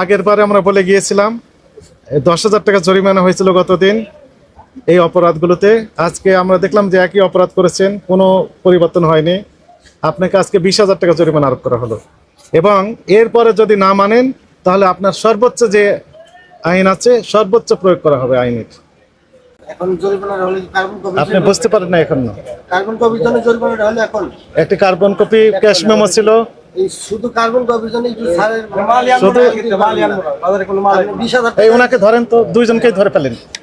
আগের বারে আমরা বলে গিয়েছিলাম দশ হাজার টাকা জরিমানা হয়েছিল গতদিন এই অপরাধগুলোতে। আজকে আমরা দেখলাম যে একই অপরাধ করেছেন কোনো পরিবর্তন হয়নি। আপনাকে আজকে বিশ হাজার টাকা জরিমানা আরোপ করা হলো। এবং এরপরে যদি না মানেন তাহলে আপনার সর্বোচ্চ যে আইন আছে সর্বোচ্চ প্রয়োগ করা হবে আইনের। আপনি বুঝতে পারেন না এখন। কার্বন কপির জন্য জরিমানা হলে এখন? একটি কার্বন কপি ক্যাশ মেমো ছিল। এই শুধু কার্বন কপির জন্য একটু স্যারের শুধু বিশ হাজার এই ওনাকে ধরেন তো দুইজনকেই ধরে ফেলেন।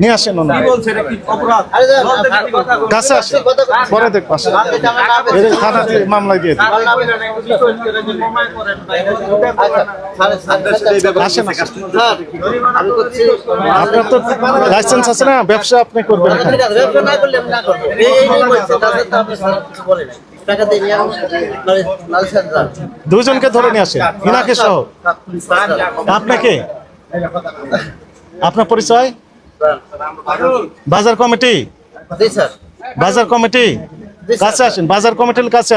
নিয়ে আসেন কাছে আসেন কথা কথা পরে দেখব থানাতে মামলায় দিয়ে। আচ্ছা। আসেন আপনার তো লাইসেন্স আছে না ব্যবসা আপনি করবেন। দুজনকে ধরে নিয়ে আসেন ইনাকে সহ আপনাকে আপনার পরিচয় বাজার কমিটি? বাজার কমিটি? কাছে আসেন বাজার কমিটির কাছে